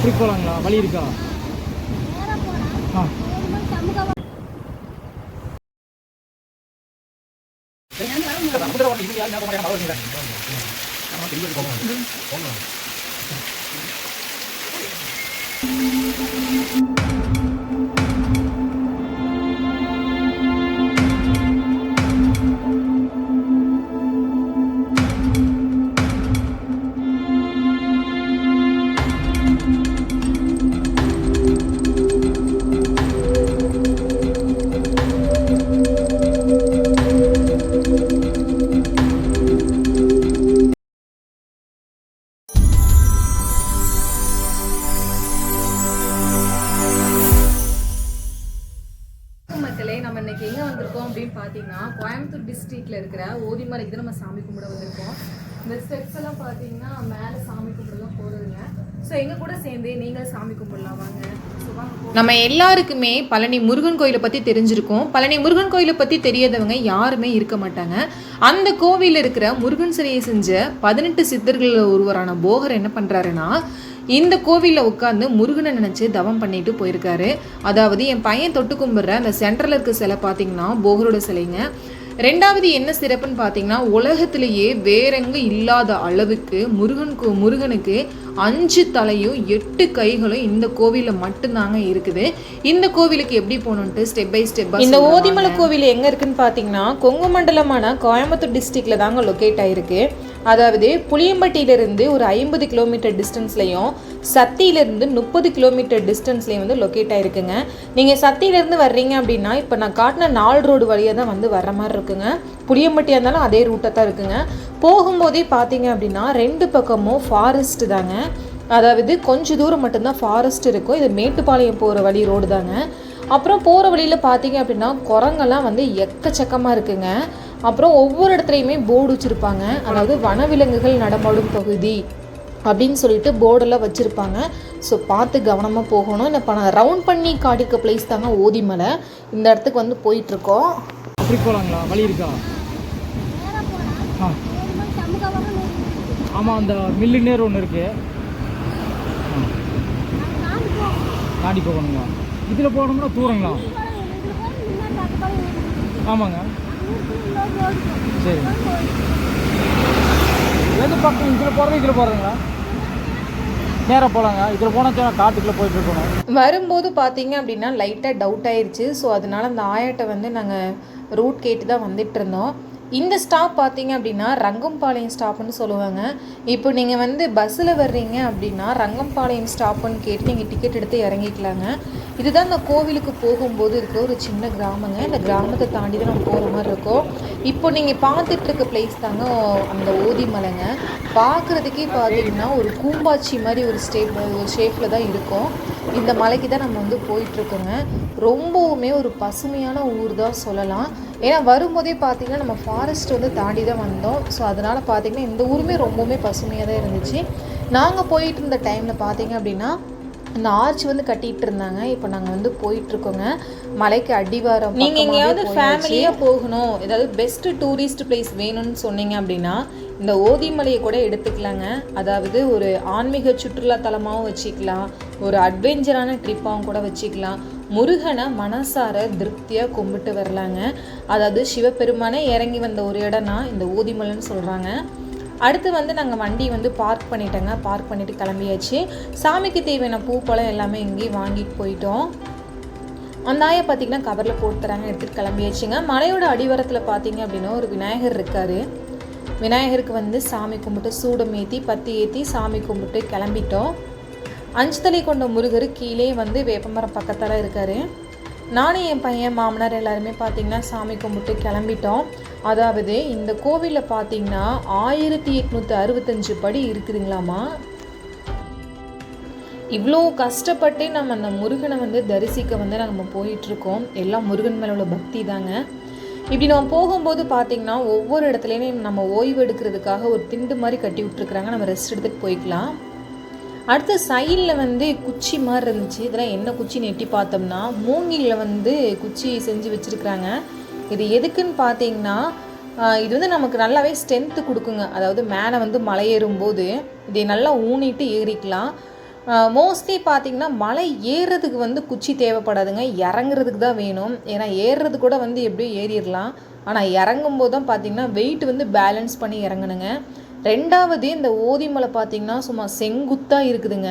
அப்படி போகலாங்களா வழி இருக்கா ஆ you. வந்திருக்கோம் அப்படின்னு பார்த்தீங்கன்னா கோயம்புத்தூர் டிஸ்ட்ரிக்ட்ல இருக்கிற ஓதிமலைக்கு தான் நம்ம சாமி கும்பிட வந்திருக்கோம். இந்த ஸ்டெப்ஸ் எல்லாம் பார்த்தீங்கன்னா மேலே சாமி கும்பிடலாம் போகிறதுங்க ஸோ எங்கள் கூட சேர்ந்து நீங்கள் சாமி கும்பிடலாம் வாங்க. நம்ம எல்லாருக்குமே பழனி முருகன் கோயிலை பற்றி தெரிஞ்சிருக்கோம். பழனி முருகன் கோயிலை பற்றி தெரியாதவங்க யாருமே இருக்க மாட்டாங்க. அந்த கோவிலில் இருக்கிற முருகன் சிலையை செஞ்ச பதினெட்டு சித்தர்களில் ஒருவரான போகர் என்ன பண்ணுறாருன்னா இந்த கோவிலில் உட்காந்து முருகனை நினச்சி தவம் பண்ணிட்டு போயிருக்காரு. அதாவது என் பையன் தொட்டு கும்பிட்ற அந்த சென்டரில் இருக்க சிலை பார்த்தீங்கன்னா போகரோட சிலைங்க. ரெண்டாவது என்ன சிறப்புன்னு பார்த்தீங்கன்னா உலகத்திலேயே வேறெங்க இல்லாத அளவுக்கு முருகன் கோ- முருகனுக்கு அஞ்சு தலையும் எட்டு கைகளும் இந்த கோவிலில் மட்டும்தாங்க இருக்குது. இந்த கோவிலுக்கு எப்படி போகணுன்ட்டு ஸ்டெப் பை ஸ்டெப் இந்த ஓதிமலை கோவில் எங்கே இருக்குன்னு பார்த்தீங்கன்னா கொங்கு மண்டலமான கோயம்புத்தூர் டிஸ்ட்ரிக்ட்ல தாங்க லொக்கேட் ஆயிருக்கு. அதாவது புளியம்பட்டியிலிருந்து ஒரு ஐம்பது கிலோமீட்டர் டிஸ்டன்ஸ்லையும் சத்தியிலிருந்து முப்பது கிலோமீட்டர் டிஸ்டன்ஸ்லையும் வந்து லொக்கேட் ஆகிருக்குங்க நீங்கள் சத்தியிலேருந்து வர்றீங்க அப்படின்னா இப்போ நான் காட்டின நாலு ரோடு வழியாக தான் வந்து வர்ற மாதிரி இருக்குங்க. புளியம்பட்டியாக இருந்தாலும் அதே ரூட்டை தான் இருக்குங்க. போகும்போதே பார்த்தீங்க அப்படின்னா ரெண்டு பக்கமும் ஃபாரஸ்ட்டு தாங்க. அதாவது கொஞ்சம் தூரம் மட்டும்தான் ஃபாரஸ்ட் இருக்கும். இது மேட்டுப்பாளையம் போகிற வழி ரோடு தாங்க. அப்புறம் போகிற வழியில் பார்த்தீங்க அப்படின்னா குரங்கெல்லாம் வந்து எக்கச்சக்கமாக இருக்குங்க. அப்புறம் ஒவ்வொரு இடத்துலையுமே போர்டு வச்சுருப்பாங்க. அதாவது வனவிலங்குகள் நடமாடும் பகுதி அப்படின்னு சொல்லிட்டு போர்டெல்லாம் வச்சுருப்பாங்க. ஸோ பார்த்து கவனமாக போகணும். இந்த நான் ரவுண்ட் பண்ணி காட்டியிருக்க பிளேஸ் தாங்க ஓதிமலை. இந்த இடத்துக்கு வந்து போயிட்டுருக்கோம். அப்படி போகலாங்களா வழி இருக்கா? ஆ ஆமாம் அந்த மில்லு நேர் ஒன்று இருக்கு ஆ. தாண்டி போகணுங்களா? இதில் போகணும்னா தூரங்களா? ஆமாங்க. சரி. எது பக்கம்? இதில் போகிறது இதில் போகிறதுங்களா நேராக போகலாங்க இதில் போனால் காட்டுக்குள்ளே போயிட்டு இருக்கணும். வரும்போது பார்த்தீங்க அப்படின்னா லைட்டாக டவுட் ஆயிடுச்சு ஸோ அதனால அந்த ஆயாட்டை வந்து நாங்கள் ரூட் கேட்டு தான் வந்துட்டு இருந்தோம். இந்த ஸ்டாப் பார்த்தீங்க அப்படின்னா ரங்கம்பாளையம் ஸ்டாப்னு சொல்லுவாங்க. இப்போ நீங்கள் வந்து பஸ்ஸில் வர்றீங்க அப்படின்னா ரங்கம்பாளையம் ஸ்டாப்புன்னு கேட்டு நீங்கள் டிக்கெட் எடுத்து இறங்கிக்கலாங்க. இதுதான் இந்த கோவிலுக்கு போகும்போது இருக்கிற ஒரு சின்ன கிராமங்க. இந்த கிராமத்தை தாண்டி தான் நம்ம போகிற மாதிரி இருக்கும். இப்போ நீங்கள் பார்த்துட்டு இருக்க பிளேஸ் தாங்க அந்த ஓதிமலைங்க பார்க்குறதுக்கே பார்த்தீங்கன்னா ஒரு கூம்பாச்சி மாதிரி ஒரு ஸ்டேப் ஒரு ஷேப்பில் தான் இருக்கும். இந்த மலைக்கு தான் நம்ம வந்து போயிட்டுருக்கோங்க ரொம்பவுமே ஒரு பசுமையான ஊர் தான் சொல்லலாம். ஏன்னா வரும்போதே பார்த்தீங்கன்னா நம்ம ஃபாரஸ்ட் வந்து தாண்டி தான் வந்தோம். ஸோ அதனால் பார்த்திங்கன்னா இந்த ஊருமே ரொம்பவுமே பசுமையாக தான் இருந்துச்சு. நாங்கள் போயிட்டு இருந்த டைமில் பார்த்தீங்க அப்படின்னா அந்த ஆர்ச் வந்து கட்டிட்டு இருந்தாங்க. இப்போ நாங்கள் வந்து போயிட்டு இருக்கோங்க மலைக்கு அடிவாரம் நீங்கள் எங்கேயாவது ஃபேமிலியாக போகணும். ஏதாவது பெஸ்ட் டூரிஸ்ட் பிளேஸ் வேணும்னு சொன்னீங்க அப்படின்னா இந்த ஓதிமலையை கூட எடுத்துக்கலாங்க. அதாவது ஒரு ஆன்மீக சுற்றுலா தலமாகவும் வச்சுக்கலாம். ஒரு அட்வென்ச்சரான ட்ரிப்பாகவும் கூட வச்சுக்கலாம். முருகனை மனசார திருப்தியாக கும்பிட்டு வரலாங்க. அதாவது சிவபெருமானே இறங்கி வந்த ஒரு இடம்னா இந்த ஓதிமலைன்னு சொல்கிறாங்க அடுத்து வந்து நாங்கள் வண்டி வந்து பார்க் பண்ணிட்டோங்க. பார்க் பண்ணிவிட்டு கிளம்பியாச்சு. சாமிக்கு தேவையான பூ பழம் எல்லாமே இங்கேயும் வாங்கிட்டு போயிட்டோம். அந்த ஆயை பார்த்தீங்கன்னா கவரில் போட்டு தராங்க எடுத்துகிட்டு கிளம்பியாச்சுங்க. மலையோட அடிவாரத்தில் பார்த்தீங்க அப்படின்னா ஒரு விநாயகர் இருக்கார். விநாயகருக்கு வந்து சாமி கும்பிட்டு சூடம் ஏற்றி பத்தி ஏற்றி சாமி கும்பிட்டு கிளம்பிட்டோம். அஞ்சு தலை கொண்ட முருகர் கீழே வந்து வேப்பமரம் பக்கத்தில் இருக்கார். நானும் என் பையன் மாமனார் எல்லாருமே பார்த்தீங்கன்னா சாமி கும்பிட்டு கிளம்பிட்டோம். அதாவது இந்த கோவிலில் பார்த்தீங்கன்னா ஆயிரத்தி எட்நூற்றி அறுபத்தஞ்சு படி இருக்குதுங்களாமா? இவ்வளோ கஷ்டப்பட்டு நம்ம அந்த முருகனை வந்து தரிசிக்க வந்து நம்ம போயிட்டுருக்கோம். எல்லாம் முருகன் மேலே உள்ள பக்தி தாங்க. இப்படி நம்ம போகும்போது பார்த்தீங்கன்னா ஒவ்வொரு இடத்துலையுமே நம்ம ஓய்வு எடுக்கிறதுக்காக ஒரு திண்டு மாதிரி கட்டி விட்டுருக்குறாங்க. நம்ம ரெஸ்ட் எடுத்துகிட்டு போய்க்கலாம். அடுத்த சைடில் வந்து குச்சி மாதிரி இருந்துச்சு. இதெல்லாம் என்ன குச்சின்னு எட்டி பார்த்தோம்னா மூங்கிலில் வந்து குச்சி செஞ்சு வச்சுருக்குறாங்க. இது எதுக்குன்னு பார்த்தீங்கன்னா இது வந்து நமக்கு நல்லாவே ஸ்ட்ரென்த்து கொடுக்குங்க. அதாவது மேலே வந்து மலை ஏறும்போது இதை நல்லா ஊனிட்டு ஏறிக்கலாம். மோஸ்ட்லி பார்த்தீங்கன்னா மலை ஏறுறதுக்கு வந்து குச்சி தேவைப்படாதுங்க. இறங்குறதுக்கு தான் வேணும். ஏன்னா ஏறுறது கூட வந்து எப்படியும் ஏறிடலாம். ஆனால் இறங்கும்போது தான் பார்த்தீங்கன்னா வெயிட் வந்து பேலன்ஸ் பண்ணி இறங்கணுங்க. ரெண்டாவது இந்த ஓதிமலை பார்த்தீங்கன்னா சும்மா செங்குத்தாக இருக்குதுங்க.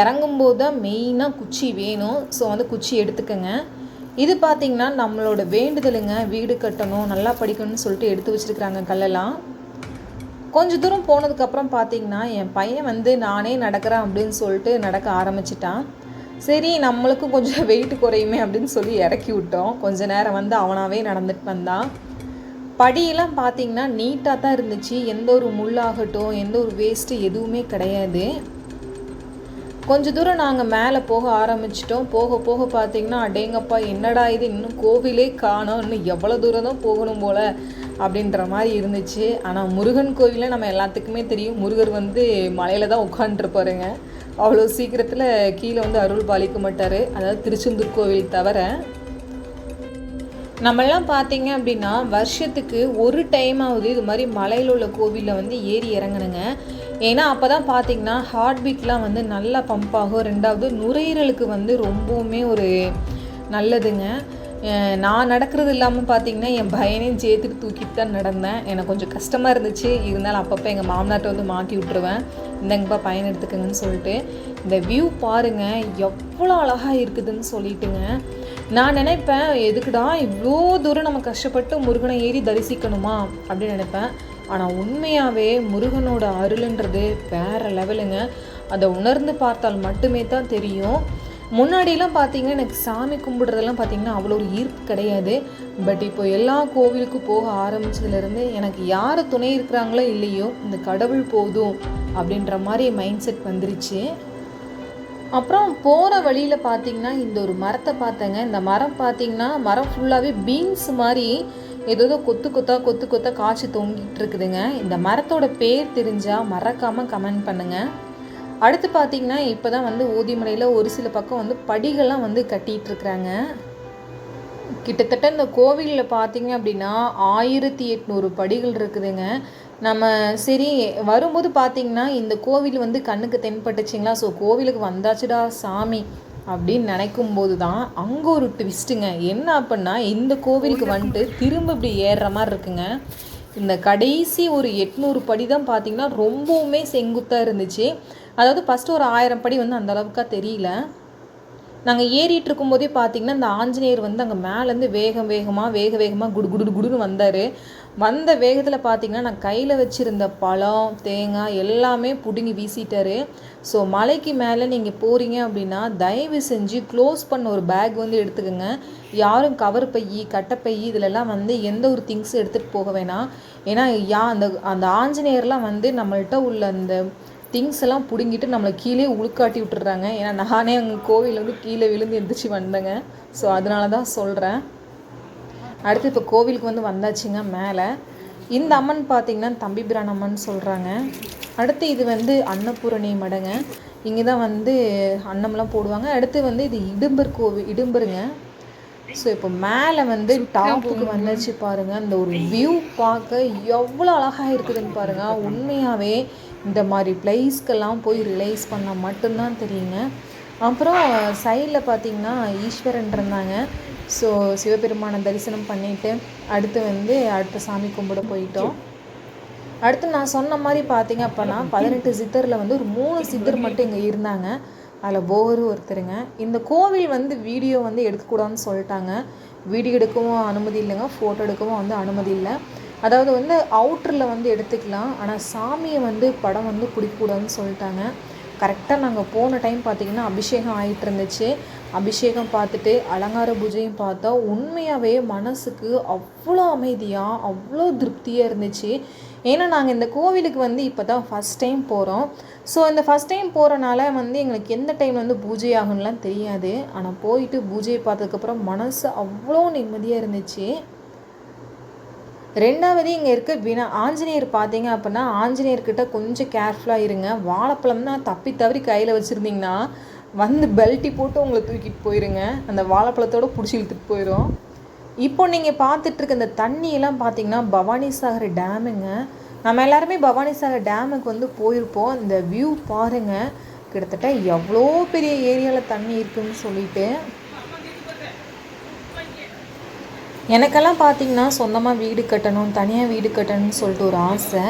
இறங்கும்போது தான் மெயினாக குச்சி வேணும். ஸோ வந்து குச்சி எடுத்துக்கோங்க. இது பார்த்திங்கன்னா நம்மளோட வேண்டுதலுங்க. வீடு கட்டணும் நல்லா படிக்கணும்னு சொல்லிட்டு எடுத்து வச்சுருக்குறாங்க கல்லெல்லாம். கொஞ்ச தூரம் போனதுக்கப்புறம் பார்த்தீங்கன்னா என் பையன் வந்து நானே நடக்கிறேன் அப்படின்னு சொல்லிட்டு நடக்க ஆரம்பிச்சிட்டான். சரி நம்மளுக்கும் கொஞ்சம் வெயிட் குறையுமே அப்படின்னு சொல்லி இறக்கி விட்டோம். கொஞ்ச நேரம் வந்து அவனாகவே நடந்துட்டு வந்தான். படியெல்லாம் பார்த்தீங்கன்னா நீட்டாக தான் இருந்துச்சு. எந்த ஒரு முள்ளாகட்டும் எந்த ஒரு வேஸ்ட்டு எதுவுமே கிடையாது. கொஞ்ச தூரம் நாங்கள் மேலே போக ஆரம்பிச்சிட்டோம். போக போக பார்த்தீங்கன்னா அடேங்கப்பா என்னடா இது? இன்னும் கோவிலே காணோம். இன்னும் எவ்வளோ தூரம் தான் போகணும் போல் அப்படின்ற மாதிரி இருந்துச்சு. ஆனால் முருகன் கோவிலில் நம்ம எல்லாத்துக்குமே தெரியும். முருகர் வந்து மலையில் தான் உட்காந்துருப்பாருங்க அவ்வளோ சீக்கிரத்தில் கீழே வந்து அருள் பாலிக்க மாட்டார். அதாவது திருச்செந்தூர் கோவில் தவிர நம்மெல்லாம் பார்த்தீங்க அப்படின்னா வருஷத்துக்கு ஒரு டைமாவது இது மாதிரி மலையில் உள்ள கோவிலில் வந்து ஏறி இறங்கணுங்க ஏன்னா அப்போ தான் பார்த்தீங்கன்னா ஹார்ட் பீட்லாம் வந்து நல்லா பம்ப் ஆகும். ரெண்டாவது நுரையீரலுக்கு வந்து ரொம்பவுமே ஒரு நல்லதுங்க. நான் நடக்கிறது இல்லாமல் பார்த்தீங்கன்னா என் பையனையும் சேர்த்துட்டு தூக்கிட்டு தான் நடந்தேன். எனக்கு கொஞ்சம் கஷ்டமாக இருந்துச்சு. இருந்தாலும் அப்பப்போ எங்கள் மாமனார்ட்ட வந்து மாட்டி விட்ருவேன் இந்தங்கப்பா பையன் எடுத்துக்கங்கன்னு சொல்லிட்டு. இந்த வியூ பாருங்கள் எவ்வளோ அழகாக இருக்குதுன்னு சொல்லிட்டுங்க. நான் நினைப்பேன் எதுக்குடா இவ்வளோ தூரம் நம்ம கஷ்டப்பட்டு முருகனை ஏறி தரிசிக்கணுமா அப்படின்னு நினைப்பேன். ஆனால் உண்மையாகவே முருகனோட அருளுன்றது வேறு லெவலுங்க. அதை உணர்ந்து பார்த்தால் மட்டுமே தான் தெரியும். முன்னாடியெல்லாம் பார்த்தீங்கன்னா எனக்கு சாமி கும்பிடுறதெல்லாம் பார்த்தீங்கன்னா அவ்வளோ ஒரு ஈர்ப்பு கிடையாது. பட் இப்போ எல்லா கோவிலுக்கும் போக ஆரம்பிச்சதுலேருந்து எனக்கு யார் துணை இருக்கிறாங்களோ இல்லையோ இந்த கடவுள் போதும் அப்படின்ற மாதிரி மைண்ட் செட் வந்துருச்சு. அப்புறம் போகிற வழியில் பார்த்தீங்கன்னா இந்த ஒரு மரத்தை பார்த்தேங்க. இந்த மரம் பார்த்தீங்கன்னா மரம் ஃபுல்லாகவே பீன்ஸ் மாதிரி ஏதோ கொத்து கொத்தா கொத்து கொத்தா காய்ச்சி தொங்கிட்டு இருக்குதுங்க. இந்த மரத்தோட பேர் தெரிஞ்சால் மறக்காமல் கமெண்ட் பண்ணுங்கள் அடுத்து பார்த்தீங்கன்னா இப்போ தான் வந்து ஊதிமலையில் ஒரு சில பக்கம் வந்து படிகள்லாம் வந்து கட்டிகிட்டு இருக்கிறாங்க. கிட்டத்தட்ட இந்த கோவிலில் பார்த்தீங்க அப்படின்னா ஆயிரத்தி எட்நூறு படிகள் இருக்குதுங்க. நம்ம சரி வரும்போது பார்த்தீங்கன்னா இந்த கோவில் வந்து கண்ணுக்கு தென்பட்டுச்சிங்களா? ஸோ கோவிலுக்கு வந்தாச்சுடா சாமி அப்படின்னு நினைக்கும் போது தான் அங்கே ஒரு ட்விஸ்ட்டுங்க என்ன அப்படின்னா இந்த கோவிலுக்கு வந்துட்டு திரும்ப இப்படி ஏறுற மாதிரி இருக்குங்க. இந்த கடைசி ஒரு எட்நூறு படி தான் பார்த்தீங்கன்னா ரொம்பவுமே செங்குத்தாக இருந்துச்சு. அதாவது ஃபஸ்ட்டு ஒரு ஆயிரம் படி வந்து அந்தளவுக்காக தெரியல. நாங்கள் ஏறிட்டு இருக்கும்போதே பார்த்தீங்கன்னா அந்த ஆஞ்சநேயர் வந்து அங்கே மேலேருந்து வேகம் வேகமாக வேக வேகமாக குடு குடு குடுன்னு வந்தார். வந்த வேகத்தில் பார்த்தீங்கன்னா நான் கையில் வச்சுருந்த பழம் தேங்காய் எல்லாமே பிடுங்கி வீசிட்டாரு. ஸோ மலைக்கு மேலே நீங்கள் போகிறீங்க அப்படின்னா தயவு செஞ்சு க்ளோஸ் பண்ண ஒரு பேக் வந்து எடுத்துக்கோங்க. யாரும் கவர் பை கட்டைப்பை இதிலெல்லாம் வந்து எந்த ஒரு திங்ஸும் எடுத்துகிட்டு போக வேணாம். ஏன்னா யா அந்த அந்த ஆஞ்சநேயர்லாம் வந்து நம்மள்கிட்ட உள்ள அந்த திங்ஸ் எல்லாம் பிடுங்கிட்டு நம்மளை கீழே உழுக்காட்டி விட்டுறாங்க. ஏன்னா நானே அங்கே கோவிலில் வந்து கீழே விழுந்து எந்திரிச்சு வந்தேங்க. ஸோ அதனால தான் சொல்கிறேன் அடுத்து இப்போ கோவிலுக்கு வந்து வந்தாச்சுங்க மேலே. இந்த அம்மன் பார்த்தீங்கன்னா தம்பிபிரான் அம்மன் சொல்கிறாங்க அடுத்து இது வந்து அன்னபூரணி மடங்க. இங்கே தான் வந்து அன்னம்லாம் போடுவாங்க. அடுத்து வந்து இது இடும்பர் கோவில் இடும்பருங்க. ஸோ இப்போ மேலே வந்து டாப்புக்கு வந்துச்சு பாருங்கள் அந்த ஒரு வியூ பார்க்க எவ்வளோ அழகாக இருக்குதுன்னு பாருங்கள் உண்மையாகவே இந்த மாதிரி பிளேஸ்க்கெல்லாம் போய் ரிலைஸ் பண்ணால் மட்டும்தான் தெரியுங்க. அப்புறம் சைடில் பார்த்தீங்கன்னா ஈஸ்வரன் இருந்தாங்க. ஸோ சிவபெருமானை தரிசனம் பண்ணிவிட்டு அடுத்து வந்து அடுத்த சாமி கும்பிட போயிட்டோம். அடுத்து நான் சொன்ன மாதிரி பார்த்தீங்க அப்போனா பதினெட்டு சித்தரில் வந்து ஒரு மூணு சித்தர் மட்டும் இங்கே இருந்தாங்க. அதில் போகரும் ஒருத்தருங்க. இந்த கோவில் வந்து வீடியோ வந்து எடுக்கக்கூடாதுன்னு சொல்லிட்டாங்க. வீடியோ எடுக்கவும் அனுமதி இல்லைங்க. ஃபோட்டோ எடுக்கவும் வந்து அனுமதி இல்லை. அதாவது வந்து அவுட்டரில் வந்து எடுத்துக்கலாம். ஆனால் சாமியை வந்து படம் வந்து பிடிக்கக்கூடாதுன்னு சொல்லிட்டாங்க. கரெக்டாக நாங்கள் போன டைம் பார்த்திங்கன்னா அபிஷேகம் ஆகிட்டு இருந்துச்சு. அபிஷேகம் பார்த்துட்டு அலங்கார பூஜையும் பார்த்தா உண்மையாகவே மனசுக்கு அவ்வளோ அமைதியாக அவ்வளோ திருப்தியாக இருந்துச்சு. ஏன்னா நாங்கள் இந்த கோவிலுக்கு வந்து இப்போ தான் ஃபஸ்ட் டைம் போகிறோம் ஸோ இந்த ஃபஸ்ட் டைம் போகிறனால வந்து எங்களுக்கு எந்த டைம் வந்து பூஜை ஆகும்லாம் தெரியாது. ஆனால் போயிட்டு பூஜையை பார்த்ததுக்கப்புறம் மனசு அவ்வளோ நிம்மதியாக இருந்துச்சு. ரெண்டாவது இங்கே இருக்க வினா. ஆஞ்சநேயர் பார்த்தீங்க அப்படின்னா ஆஞ்சநேயர்கிட்ட கொஞ்சம் கேர்ஃபுல்லாக இருங்க. வாழைப்பழம் தான் தப்பி தவறி கையில் வச்சுருந்தீங்கன்னா வந்து பெல்ட்டி போட்டு உங்களை தூக்கிட்டு போயிருங்க. அந்த வாழைப்பழத்தோட பிடிச்சி இழுத்துட்டு போயிடும் இப்போ நீங்கள் பார்த்துட்ருக்க இந்த தண்ணியெல்லாம் பார்த்தீங்கன்னா பவானி சாகர் டேமுங்க. நம்ம எல்லாருமே பவானி சாகர் டேமுக்கு வந்து போயிருப்போம். இந்த வியூ பாருங்கள் கிட்டத்தட்ட எவ்வளோ பெரிய ஏரியாவில் தண்ணி இருக்குதுன்னு சொல்லிட்டு. எனக்கெல்லாம் பார்த்தீங்கன்னா சொந்தமாக வீடு கட்டணும் தனியாக வீடு கட்டணும்னு சொல்லிட்டு ஒரு ஆசை.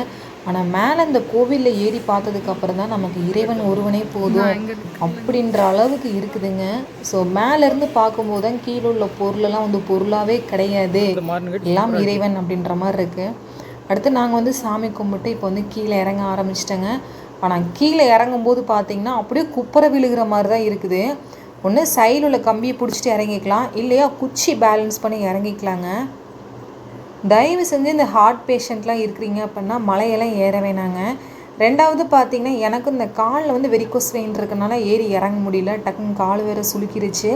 ஆனால் மேலே இந்த கோவிலில் ஏறி பார்த்ததுக்கு அப்புறம் தான் நமக்கு இறைவன் ஒருவனே போதும் அப்படின்ற அளவுக்கு இருக்குதுங்க. ஸோ மேலேருந்து பார்க்கும்போது தான் கீழே உள்ள பொருளெல்லாம் வந்து பொருளாகவே கிடையாது. எல்லாம் இறைவன் அப்படின்ற மாதிரி இருக்குது அடுத்து நாங்கள் வந்து சாமி கும்பிட்டு இப்போ வந்து கீழே இறங்க ஆரம்பிச்சிட்டேங்க. ஆனால் கீழே இறங்கும்போது பார்த்தீங்கன்னா அப்படியே குப்புற விழுகிற மாதிரி தான் இருக்குது. ஒன்று சைடில் உள்ள கம்பியை பிடிச்சிட்டு இறங்கிக்கலாம். இல்லையா குச்சி பேலன்ஸ் பண்ணி இறங்கிக்கலாங்க. தயவு செஞ்சு இந்த ஹார்ட் பேஷண்ட்லாம் இருக்கிறீங்க அப்படின்னா மலையெல்லாம் ஏற வேணாங்க. ரெண்டாவது பார்த்தீங்கன்னா எனக்கும் இந்த காலில் வந்து வெரிகோஸ் வெயின் இருக்கனால ஏறி இறங்க முடியல. டக்குன்னு கால் வேற சுளுக்கிருச்சு.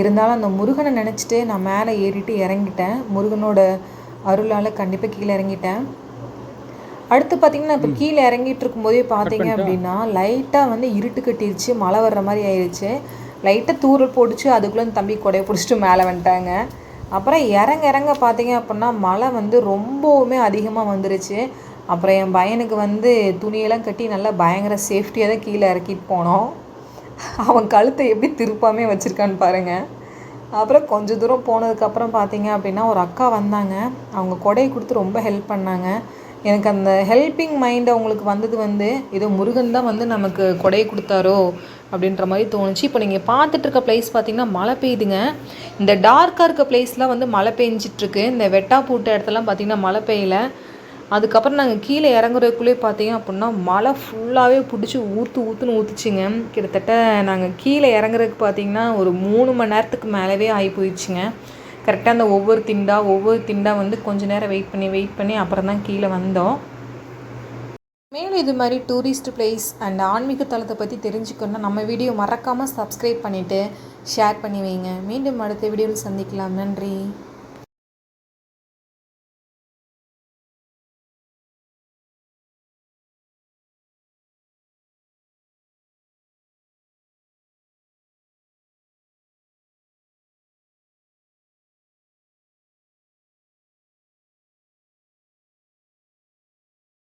இருந்தாலும் அந்த முருகனை நினச்சிட்டு நான் மேலே ஏறிட்டு இறங்கிட்டேன். முருகனோட அருளால் கண்டிப்பாக கீழே இறங்கிட்டேன். அடுத்து பார்த்தீங்கன்னா இப்போ கீழே இறங்கிட்டு இருக்கும்போதே பார்த்தீங்க அப்படின்னா லைட்டாக வந்து இருட்டு கட்டிருச்சு. மழை வர்ற மாதிரி ஆயிடுச்சு லைட்டாக தூரல் போட்டுச்சு அதுக்குள்ளே இந்த தம்பி கொடையை பிடிச்சிட்டு மேலே வந்துட்டாங்க. அப்புறம் இறங்க இறங்க பார்த்தீங்க அப்படின்னா மழை வந்து ரொம்பவுமே அதிகமாக வந்துருச்சு. அப்புறம் என் பையனுக்கு வந்து துணியெல்லாம் கட்டி நல்லா பயங்கர சேஃப்டியாக தான் கீழே இறக்கிட்டு போனோம். அவன் கழுத்தை எப்படி திருப்பாமே வச்சுருக்கான்னு பாருங்கள் அப்புறம் கொஞ்ச தூரம் போனதுக்கப்புறம் பார்த்தீங்க அப்படின்னா ஒரு அக்கா வந்தாங்க. அவங்க கொடையை கொடுத்து ரொம்ப ஹெல்ப் பண்ணாங்க. எனக்கு அந்த ஹெல்பிங் மைண்ட் அவங்களுக்கு வந்தது வந்து ஏதோ முருகன் தான் வந்து நமக்கு கொடையை கொடுத்தாரோ அப்படின்ற மாதிரி தோணுச்சு. இப்போ நீங்கள் பார்த்துட்டு இருக்க பிளேஸ் பார்த்தீங்கன்னா மழை பெய்யுதுங்க. இந்த டார்க்காக இருக்க பிளேஸ்லாம் வந்து மழை பெஞ்சிட்ருக்கு. இந்த வெட்டா பூட்ட இடத்துலலாம் பார்த்தீங்கன்னா மழை பெய்யல. அதுக்கப்புறம் நாங்கள் கீழே இறங்குறதுக்குள்ளே பார்த்தீங்க அப்படின்னா மழை ஃபுல்லாகவே பிடிச்சி ஊற்று ஊற்றுன்னு ஊற்றுச்சிங்க கிட்டத்தட்ட நாங்கள் கீழே இறங்குறதுக்கு பார்த்தீங்கன்னா ஒரு மூணு மணி நேரத்துக்கு மேலவே ஆகி போயிடுச்சுங்க. கரெக்டாக அந்த ஒவ்வொரு திண்டா ஒவ்வொரு திண்டா வந்து கொஞ்ச நேரம் வெயிட் பண்ணி வெயிட் பண்ணி அப்புறம் தான் கீழே வந்தோம். மேலும் இது மாதிரி டூரிஸ்ட் பிளேஸ் அண்ட் ஆன்மீக தளத்தை பற்றி தெரிஞ்சுக்கணுன்னா நம்ம வீடியோ மறக்காமல் சப்ஸ்கிரைப் பண்ணிவிட்டு ஷேர் பண்ணி வைங்க. மீண்டும் அடுத்த வீடியோவில் சந்திக்கலாம். நன்றி.